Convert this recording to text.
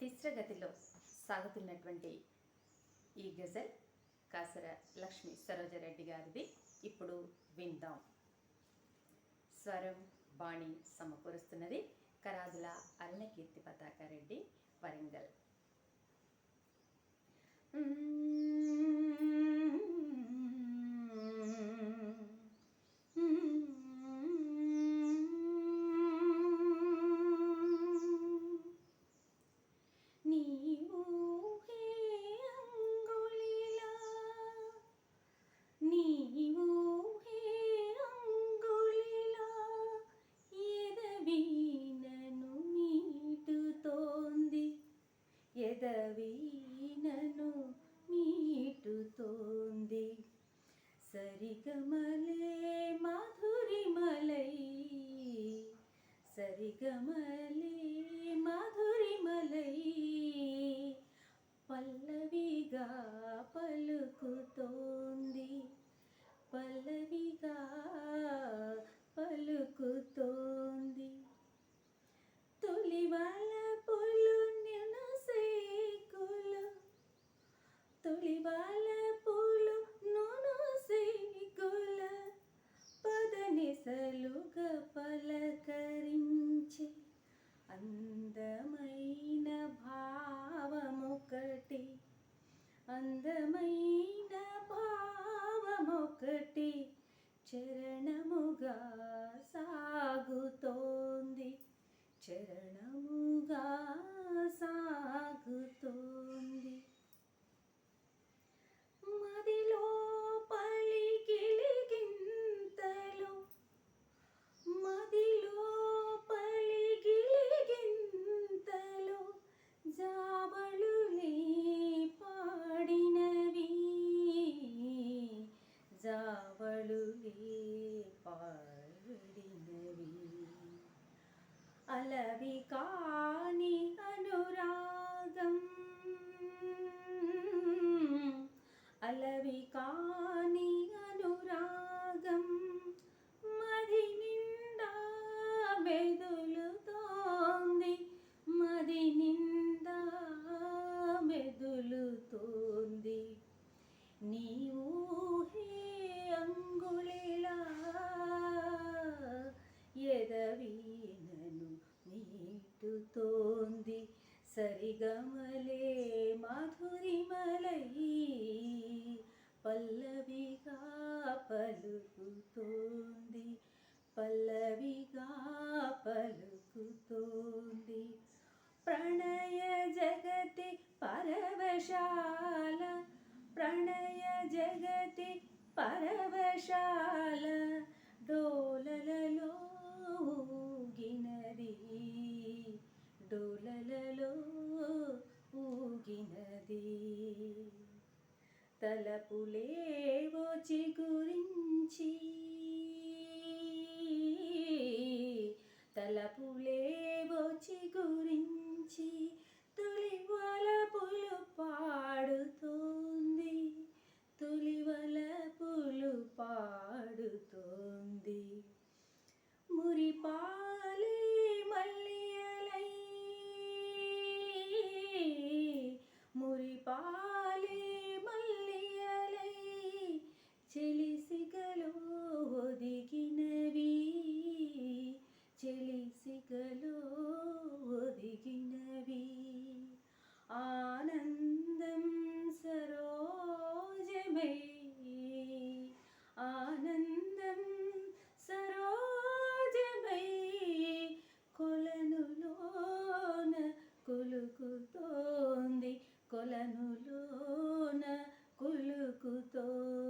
తిస్రగతిలో సాగుతున్నటువంటి ఈ గజల్ కాసర లక్ష్మి సరోజరెడ్డి గారిది. ఇప్పుడు విందాం. స్వరం బాణి సమకూరుస్తున్నది కరాదుల అరుణకీర్తి పతాకారెడ్డి వరంగల్. సరిగమలే మాధురిమలై సరిగమలే మాధురిమలై పల్లవిగా పలుకుతోంది పల్లవిగా పలుకుతోంది. తొలివాళ్ళ అందమైన భావమొకటి చరణముగా సాగుతోంది. చరణముగా సాగుతోంది. అలవి కాని అనురాగం అలవి కాని సరిగమలే మాధురిమలై పల్లవిగా పలుకుతోంది పల్లవిగా పలుకుతోంది. ప్రణయ జగతి పరవశాల ప్రణయ జగతి పరవశాల డోలలలో ఊగినది. డోలలో ఊగినది. తలపులేవో చిగురించి కులుకుతోంది కొలనులోన కులుకుతోంది